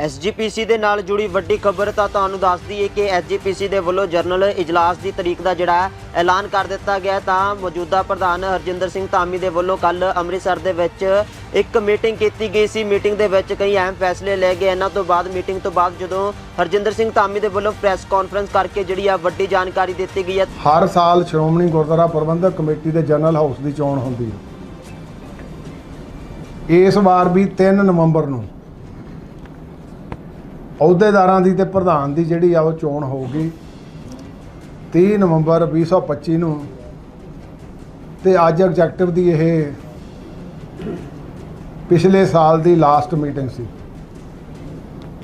SGPC ਦੇ ਨਾਲ ਜੁੜੀ ਵੱਡੀ ਖਬਰ ਤਾਂ ਤੁਹਾਨੂੰ ਦੱਸ ਦਈਏ ਕਿ ਐਸਜੀਪੀਸੀ ਦੇ ਵੱਲੋਂ ਜਰਨਲ ਇਜਲਾਸ ਦੀ ਤਰੀਕ ਦਾ ਜਿਹੜਾ ਐਲਾਨ ਕਰ ਦਿੱਤਾ ਗਿਆ ਤਾਂ ਮੌਜੂਦਾ ਪ੍ਰਧਾਨ ਹਰਜਿੰਦਰ ਸਿੰਘ ਧਾਮੀ ਦੇ ਵੱਲੋਂ ਕੱਲ ਅੰਮ੍ਰਿਤਸਰ ਦੇ ਵਿੱਚ ਇੱਕ ਮੀਟਿੰਗ ਕੀਤੀ ਗਈ ਸੀ। ਮੀਟਿੰਗ ਦੇ ਵਿੱਚ ਕਈ ਅਹਿਮ ਫੈਸਲੇ ਲਏ ਗਏ। ਇਹਨਾਂ ਤੋਂ ਬਾਅਦ, ਮੀਟਿੰਗ ਤੋਂ ਬਾਅਦ ਜਦੋਂ ਹਰਜਿੰਦਰ ਸਿੰਘ ਧਾਮੀ ਦੇ ਵੱਲੋਂ ਪ੍ਰੈਸ ਕਾਨਫਰੰਸ ਕਰਕੇ ਜਿਹੜੀ ਆ ਵੱਡੀ ਜਾਣਕਾਰੀ ਦਿੱਤੀ ਗਈ ਹੈ, ਹਰ ਸਾਲ ਸ਼੍ਰੋਮਣੀ ਗੁਰਦੁਆਰਾ ਪ੍ਰਬੰਧਕ ਕਮੇਟੀ ਦੇ ਜਨਰਲ ਹਾਊਸ ਦੀ ਚੋਣ ਹੁੰਦੀ ਹੈ। ਇਸ ਵਾਰ ਵੀ 3 ਨਵੰਬਰ ਨੂੰ ਅਹੁਦੇਦਾਰਾਂ ਦੀ ਤੇ ਪ੍ਰਧਾਨ ਦੀ ਜਿਹੜੀ ਆ ਉਹ ਚੋਣ ਹੋਊਗੀ 30 ਨਵੰਬਰ 2025 ਨੂੰ। ਤੇ ਅੱਜ ਐਗਜ਼ੈਕਟਿਵ ਦੀ ਇਹ ਪਿਛਲੇ ਸਾਲ ਦੀ ਲਾਸਟ ਮੀਟਿੰਗ ਸੀ।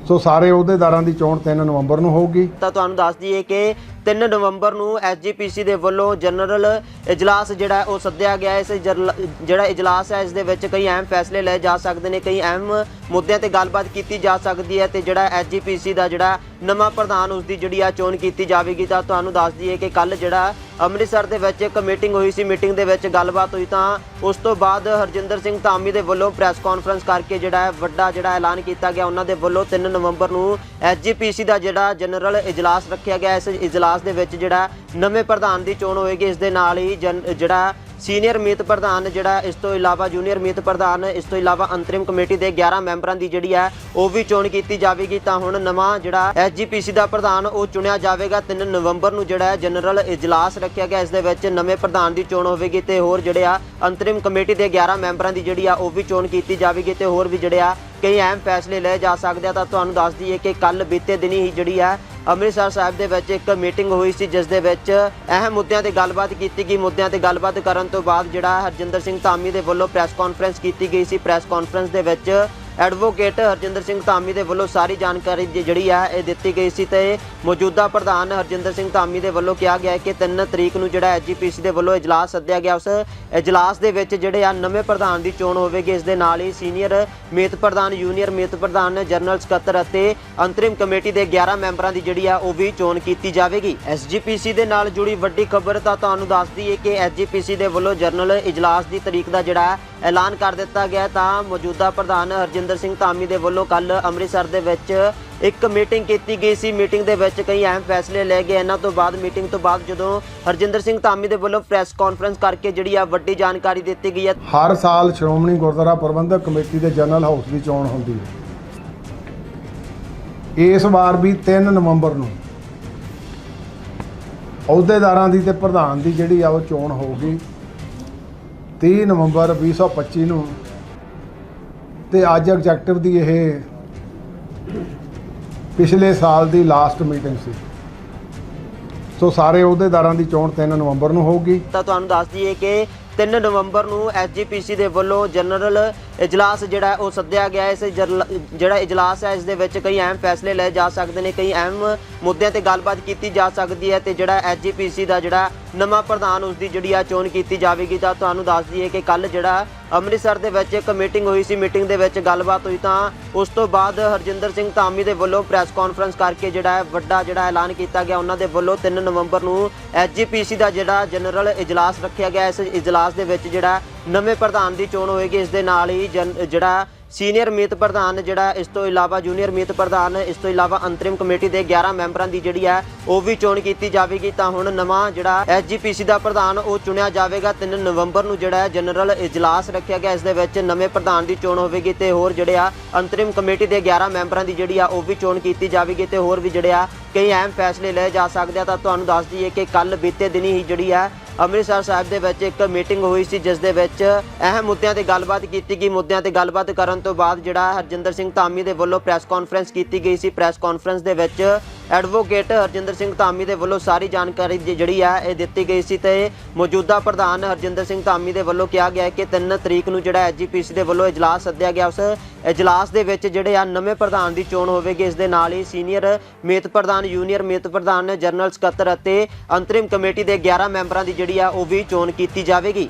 ਸੋ ਸਾਰੇ ਅਹੁਦੇਦਾਰਾਂ ਦੀ ਚੋਣ 3 ਨਵੰਬਰ ਨੂੰ ਹੋਊਗੀ। ਤਾਂ ਤੁਹਾਨੂੰ ਦੱਸ ਦਈਏ ਕਿ 3 ਨਵੰਬਰ ਨੂੰ ਐਸਜੀਪੀਸੀ ਦੇ ਵੱਲੋਂ ਜਨਰਲ ਇਜਲਾਸ ਜਿਹੜਾ ਉਹ ਸੱਦਿਆ ਗਿਆ ਇਸ ਜਰਲ- ਜਿਹੜਾ ਇਜਲਾਸ ਹੈ, ਇਸ ਦੇ ਵਿੱਚ ਕਈ ਅਹਿਮ ਫੈਸਲੇ ਲਏ ਜਾ ਸਕਦੇ ਨੇ, ਕਈ ਅਹਿਮ ਮੁੱਦਿਆਂ ਤੇ ਗੱਲਬਾਤ ਕੀਤੀ ਜਾ ਸਕਦੀ ਹੈ ਤੇ ਜਿਹੜਾ ਐਸਜੀਪੀਸੀ ਦਾ ਜਿਹੜਾ ਨਵਾਂ ਪ੍ਰਧਾਨ ਉਸ ਦੀ ਜਿਹੜੀ ਆ ਚੋਣ ਕੀਤੀ ਜਾਵੇਗੀ ਤਾਂ ਤੁਹਾਨੂੰ ਦੱਸ ਦਈਏ ਕਿ ਕੱਲ ਜਿਹੜਾ ਅੰਮ੍ਰਿਤਸਰ ਦੇ ਵਿੱਚ ਇੱਕ ਮੀਟਿੰਗ ਹੋਈ ਸੀ। ਮੀਟਿੰਗ ਦੇ ਵਿੱਚ ਗੱਲਬਾਤ ਹੋਈ ਤਾਂ ਉਸ ਤੋਂ ਬਾਅਦ ਹਰਜਿੰਦਰ ਸਿੰਘ ਧਾਮੀ ਦੇ ਵੱਲੋਂ ਪ੍ਰੈਸ ਕਾਨਫਰੰਸ ਕਰਕੇ ਜਿਹੜਾ ਹੈ ਵੱਡਾ ਜਿਹੜਾ ਐਲਾਨ ਕੀਤਾ ਗਿਆ। ਉਹਨਾਂ ਦੇ ਵੱਲੋਂ 3 ਨਵੰਬਰ ਨੂੰ ਐਸਜੀਪੀਸੀ ਦਾ ਜਿਹੜਾ ਜਨਰਲ ਇਜਲਾਸ ਰੱਖਿਆ ਗਿਆ। ਇਸ ਇਜਲਾਸ ਦੇ ਵਿੱਚ ਜਿਹੜਾ ਨਵੇਂ ਪ੍ਰਧਾਨ ਦੀ ਚੋਣ ਹੋਏਗੀ, ਇਸ ਦੇ ਨਾਲ ਹੀ ਜਨ- ਜਿਹੜਾ ਸੀਨੀਅਰ ਮੀਤ ਪ੍ਰਧਾਨ ਜਿਹੜਾ ਇਸ ਤੋਂ ਇਲਾਵਾ ਜੂਨੀਅਰ ਮੀਤ ਪ੍ਰਧਾਨ, ਇਸ ਤੋਂ ਇਲਾਵਾ ਅੰਤਰਿਮ ਕਮੇਟੀ ਦੇ 11 ਮੈਂਬਰਾਂ ਦੀ ਜਿਹੜੀ ਹੈ, ਉਹ ਵੀ ਚੋਣ ਕੀਤੀ ਜਾਵੇਗੀ। ਤਾਂ ਹੁਣ ਨਵਾਂ ਜਿਹੜਾ ਐਸਜੀਪੀਸੀ ਦਾ ਪ੍ਰਧਾਨ, ਉਹ ਚੁਣਿਆ ਜਾਵੇਗਾ। 3 ਨਵੰਬਰ ਨੂੰ ਜਿਹੜਾ ਹੈ ਜਨਰਲ ਇਜਲਾਸ ਰੱਖਿਆ ਗਿਆ। ਇਸ ਦੇ ਵਿੱਚ ਨਵੇਂ ਪ੍ਰਧਾਨ ਦੀ ਚੋਣ ਹੋਵੇਗੀ ਤੇ ਹੋਰ ਜਿਹੜੇ ਆ ਅੰਤਰਿਮ ਕਮੇਟੀ ਦੇ 11 ਮੈਂਬਰਾਂ ਦੀ ਜਿਹੜੀ ਆ, ਉਹ ਵੀ ਚੋਣ ਕੀਤੀ ਜਾਵੇਗੀ ਤੇ ਹੋਰ ਵੀ ਜਿਹੜੇ ਆ ਕਈ ਅਹਿਮ ਫੈਸਲੇ ਲਏ ਜਾ ਸਕਦੇ ਆ। ਤਾਂ ਤੁਹਾਨੂੰ ਦੱਸ ਦਈਏ ਕਿ ਕੱਲ ਬੀਤੇ ਦਿਨੀ ਹੀ ਜਿਹੜੀ ਆ ਅੰਮ੍ਰਿਤਸਰ ਸਾਹਿਬ ਦੇ ਵਿੱਚ ਇੱਕ ਮੀਟਿੰਗ ਹੋਈ ਸੀ, ਜਿਸ ਦੇ ਵਿੱਚ ਅਹਿਮ ਮੁੱਦਿਆਂ ਤੇ ਗੱਲਬਾਤ ਕੀਤੀ ਗਈ। ਮੁੱਦਿਆਂ ਤੇ ਗੱਲਬਾਤ ਕਰਨ ਤੋਂ ਬਾਅਦ ਜਿਹੜਾ ਹਰਜਿੰਦਰ ਸਿੰਘ ਧਾਮੀ ਦੇ ਵੱਲੋਂ ਪ੍ਰੈਸ ਕਾਨਫਰੰਸ ਕੀਤੀ ਗਈ ਸੀ। ਪ੍ਰੈਸ ਕਾਨਫਰੰਸ ਦੇ ਵਿੱਚ ਐਡਵੋਕੇਟ ਹਰਜਿੰਦਰ ਸਿੰਘ ਧਾਮੀ ਦੇ ਵੱਲੋਂ ਸਾਰੀ ਜਾਣਕਾਰੀ ਜਿਹੜੀ ਆ, ਇਹ ਦਿੱਤੀ ਗਈ ਸੀ ਤੇ ਮੌਜੂਦਾ ਪ੍ਰਧਾਨ ਹਰਜਿੰਦਰ ਸਿੰਘ ਧਾਮੀ ਦੇ ਵੱਲੋਂ ਕਿਹਾ ਗਿਆ ਹੈ ਕਿ 3 ਤਰੀਕ ਨੂੰ ਜਿਹੜਾ ਐਜੀਪੀਸੀ ਦੇ ਵੱਲੋਂ ਇਜਲਾਸ ਸੱਦਿਆ ਗਿਆ। ਉਸ ਇਜਲਾਸ ਦੇ ਵਿੱਚ ਜਿਹੜੇ ਆ ਨਵੇਂ ਪ੍ਰਧਾਨ ਦੀ ਚੋਣ ਹੋਵੇਗੀ, ਇਸ ਦੇ ਨਾਲ ਹੀ ਸੀਨੀਅਰ ਮੀਤ ਪ੍ਰਧਾਨ ਜੂਨੀਅਰ ਮੀਤ ਪ੍ਰਧਾਨ, ਜਨਰਲ ਸਕੱਤਰ ਅਤੇ ਅੰਤਰਿਮ ਕਮੇਟੀ ਦੇ 11 ਮੈਂਬਰਾਂ ਦੀ ਜਿਹੜੀ ਆ, ਉਹ ਵੀ ਚੋਣ ਕੀਤੀ ਜਾਵੇਗੀ। ਐਸਜੀਪੀਸੀ ਦੇ ਨਾਲ ਜੁੜੀ ਵੱਡੀ ਖਬਰ ਤਾਂ ਤੁਹਾਨੂੰ ਦੱਸ ਦਈਏ ਕਿ ਐਸਜੀਪੀਸੀ ਦੇ ਵੱਲੋਂ ਜਨਰਲ ਇਜਲਾਸ ਦੀ ਤਰੀਕ ਦਾ ਜਿਹੜਾ ਐਲਾਨ ਕਰ ਦਿੱਤਾ ਗਿਆ। ਤਾਂ ਮੌਜੂਦਾ ਪ੍ਰਧਾਨ ਹਰਜਿੰਦਰ ਸਿੰਘ ਧਾਮੀ ਦੇ ਵੱਲੋਂ ਕੱਲ ਅੰਮ੍ਰਿਤਸਰ ਦੇ ਵਿੱਚ ਇੱਕ ਮੀਟਿੰਗ ਕੀਤੀ ਗਈ ਸੀ। ਮੀਟਿੰਗ ਦੇ ਵਿੱਚ ਕਈ ਅਹਿਮ ਫੈਸਲੇ ਲਏ ਗਏ। ਇਹਨਾਂ ਤੋਂ ਬਾਅਦ, ਮੀਟਿੰਗ ਤੋਂ ਬਾਅਦ ਜਦੋਂ ਹਰਜਿੰਦਰ ਸਿੰਘ ਧਾਮੀ ਦੇ ਵੱਲੋਂ ਪ੍ਰੈਸ ਕਾਨਫਰੰਸ ਕਰਕੇ ਜਿਹੜੀ ਆ ਵੱਡੀ ਜਾਣਕਾਰੀ ਦਿੱਤੀ ਗਈ ਹੈ, ਹਰ ਸਾਲ ਸ਼੍ਰੋਮਣੀ ਗੁਰਦੁਆਰਾ ਪ੍ਰਬੰਧਕ ਕਮੇਟੀ ਦੇ ਜਨਰਲ ਹਾਊਸ ਦੀ ਚੋਣ ਹੁੰਦੀ ਹੈ। ਇਸ ਵਾਰ ਵੀ 3 ਨਵੰਬਰ ਨੂੰ ਅਹੁਦੇਦਾਰਾਂ ਦੀ ਤੇ ਪ੍ਰਧਾਨ ਦੀ ਜਿਹੜੀ ਆ ਉਹ ਚੋਣ ਹੋਊਗੀ। 30 ਨਵੰਬਰ 2025 ਨੂੰ ਤੇ ਅੱਜ ਐਗਜ਼ੈਕਟਿਵ ਦੀ ਇਹ ਪਿਛਲੇ ਸਾਲ ਦੀ ਲਾਸਟ ਮੀਟਿੰਗ ਸੀ। ਸੋ ਸਾਰੇ ਅਹੁਦੇਦਾਰਾਂ ਦੀ ਚੋਣ 3 ਨਵੰਬਰ ਨੂੰ ਹੋਊਗੀ। ਤਾਂ ਤੁਹਾਨੂੰ ਦੱਸ ਦਈਏ ਕਿ 3 ਨਵੰਬਰ ਨੂੰ ਐਸਜੀਪੀਸੀ ਦੇ ਵੱਲੋਂ ਜਨਰਲ ਇਜਲਾਸ ਜਿਹੜਾ ਉਹ ਸੱਦਿਆ ਗਿਆ। ਇਸ ਜਰਲ- ਜਿਹੜਾ ਇਜਲਾਸ ਹੈ, ਇਸ ਦੇ ਵਿੱਚ ਕਈ ਅਹਿਮ ਫੈਸਲੇ ਲਏ ਜਾ ਸਕਦੇ ਨੇ, ਕਈ ਅਹਿਮ ਮੁੱਦਿਆਂ ਤੇ ਗੱਲਬਾਤ ਕੀਤੀ ਜਾ ਸਕਦੀ ਹੈ ਤੇ ਜਿਹੜਾ ਐਸਜੀਪੀਸੀ ਦਾ ਜਿਹੜਾ ਨਵਾਂ ਪ੍ਰਧਾਨ ਉਸ ਦੀ ਜਿਹੜੀ ਆ ਚੋਣ ਕੀਤੀ ਜਾਵੇਗੀ, ਤਾਂ ਤੁਹਾਨੂੰ ਦੱਸ ਦਈਏ ਕਿ ਕੱਲ ਜਿਹੜਾ ਅੰਮ੍ਰਿਤਸਰ ਦੇ ਵਿੱਚ ਇੱਕ ਮੀਟਿੰਗ ਹੋਈ ਸੀ, ਮੀਟਿੰਗ ਦੇ ਵਿੱਚ ਗੱਲਬਾਤ ਹੋਈ, ਤਾਂ ਉਸ ਤੋਂ ਬਾਅਦ ਹਰਜਿੰਦਰ ਸਿੰਘ ਧਾਮੀ ਦੇ ਵੱਲੋਂ ਪ੍ਰੈਸ ਕਾਨਫਰੰਸ ਕਰਕੇ ਜਿਹੜਾ ਹੈ ਵੱਡਾ ਜਿਹੜਾ ਐਲਾਨ ਕੀਤਾ ਗਿਆ। ਉਹਨਾਂ ਦੇ ਵੱਲੋਂ 3 ਨਵੰਬਰ ਨੂੰ ਐਸਜੀਪੀਸੀ ਦਾ ਜਿਹੜਾ ਜਨਰਲ ਇਜਲਾਸ ਰੱਖਿਆ ਗਿਆ। ਇਸ ਇਜਲਾਸ ਦੇ ਵਿੱਚ ਜਿਹੜਾ ਨਵੇਂ ਪ੍ਰਧਾਨ ਦੀ ਚੋਣ ਹੋਏਗੀ, ਇਸ ਦੇ ਨਾਲ ਹੀ ਜਨ- ਜਿਹੜਾ ਸੀਨੀਅਰ ਮੀਤ ਪ੍ਰਧਾਨ ਜਿਹੜਾ ਇਸ ਤੋਂ ਇਲਾਵਾ ਜੂਨੀਅਰ ਮੀਤ ਪ੍ਰਧਾਨ ਇਸ ਤੋਂ ਇਲਾਵਾ ਅੰਤਰਿਮ ਕਮੇਟੀ ਦੇ 11 ਮੈਂਬਰਾਂ ਦੀ ਜਿਹੜੀ ਹੈ, ਉਹ ਵੀ ਚੋਣ ਕੀਤੀ ਜਾਵੇਗੀ। ਤਾਂ ਹੁਣ ਨਵਾਂ ਜਿਹੜਾ ਐਸਜੀਪੀਸੀ ਦਾ ਪ੍ਰਧਾਨ ਉਹ ਚੁਣਿਆ ਜਾਵੇਗਾ। 3 ਨਵੰਬਰ ਨੂੰ ਜਿਹੜਾ ਹੈ ਜਨਰਲ ਇਜਲਾਸ ਰੱਖਿਆ ਗਿਆ। ਇਸ ਦੇ ਵਿੱਚ ਨਵੇਂ ਪ੍ਰਧਾਨ ਦੀ ਚੋਣ ਹੋਵੇਗੀ ਤੇ ਹੋਰ ਜਿਹੜੇ ਆ ਅੰਤਰਿਮ ਕਮੇਟੀ ਦੇ 11 ਮੈਂਬਰਾਂ ਦੀ ਜਿਹੜੀ ਆ, ਉਹ ਵੀ ਚੋਣ ਕੀਤੀ ਜਾਵੇਗੀ ਤੇ ਹੋਰ ਵੀ ਜਿਹੜੇ ਆ ਕਈ ਅਹਿਮ ਫੈਸਲੇ ਲਏ ਜਾ ਸਕਦੇ ਆ। ਤਾਂ ਤੁਹਾਨੂੰ ਦੱਸ ਦਈਏ ਕਿ ਕੱਲ ਬੀਤੇ ਦਿਨੀ ਹੀ ਜਿਹੜੀ ਆ ਅੰਮ੍ਰਿਤਸਰ ਸਾਹਿਬ ਦੇ ਵਿੱਚ ਇੱਕ ਮੀਟਿੰਗ ਹੋਈ ਸੀ, ਜਿਸ ਦੇ ਵਿੱਚ ਅਹਿਮ ਮੁੱਦਿਆਂ ਤੇ ਗੱਲਬਾਤ ਕੀਤੀ ਗਈ। ਮੁੱਦਿਆਂ ਤੇ ਗੱਲਬਾਤ ਕਰਨ ਤੋਂ ਬਾਅਦ ਜਿਹੜਾ ਹਰਜਿੰਦਰ ਸਿੰਘ ਧਾਮੀ ਦੇ ਵੱਲੋਂ ਪ੍ਰੈਸ ਕਾਨਫਰੰਸ ਕੀਤੀ ਗਈ ਸੀ। ਪ੍ਰੈਸ ਕਾਨਫਰੰਸ ਦੇ ਵਿੱਚ ਐਡਵੋਕੇਟ ਹਰਜਿੰਦਰ ਸਿੰਘ ਧਾਮੀ ਦੇ ਵੱਲੋਂ ਸਾਰੀ ਜਾਣਕਾਰੀ ਜਿਹੜੀ ਆ, ਇਹ ਦਿੱਤੀ ਗਈ ਸੀ ਤੇ ਮੌਜੂਦਾ ਪ੍ਰਧਾਨ ਹਰਜਿੰਦਰ ਸਿੰਘ ਧਾਮੀ ਦੇ ਵੱਲੋਂ ਕਿਹਾ ਗਿਆ ਕਿ 3 ਤਰੀਕ ਨੂੰ ਜਿਹੜਾ ਐਜੀਪੀਸੀ ਦੇ ਵੱਲੋਂ ਇਜਲਾਸ ਸੱਦਿਆ ਗਿਆ। ਉਸ ਇਜਲਾਸ ਦੇ ਵਿੱਚ ਜਿਹੜੇ ਆ, ਨਵੇਂ ਪ੍ਰਧਾਨ ਦੀ ਚੋਣ ਹੋਵੇਗੀ। ਇਸ ਦੇ ਨਾਲ ਹੀ ਸੀਨੀਅਰ ਮੀਤ ਪ੍ਰਧਾਨ ਜੂਨੀਅਰ ਮੀਤ ਪ੍ਰਧਾਨ, ਜਨਰਲ ਸਕੱਤਰ ਅਤੇ ਅੰਤਰਿਮ ਕਮੇਟੀ ਦੇ 11 ਮੈਂਬਰਾਂ ਦੀ ਜਿਹੜੀ ਆ ਉਹ ਵੀ ਚੋਣ ਕੀਤੀ ਜਾਵੇਗੀ।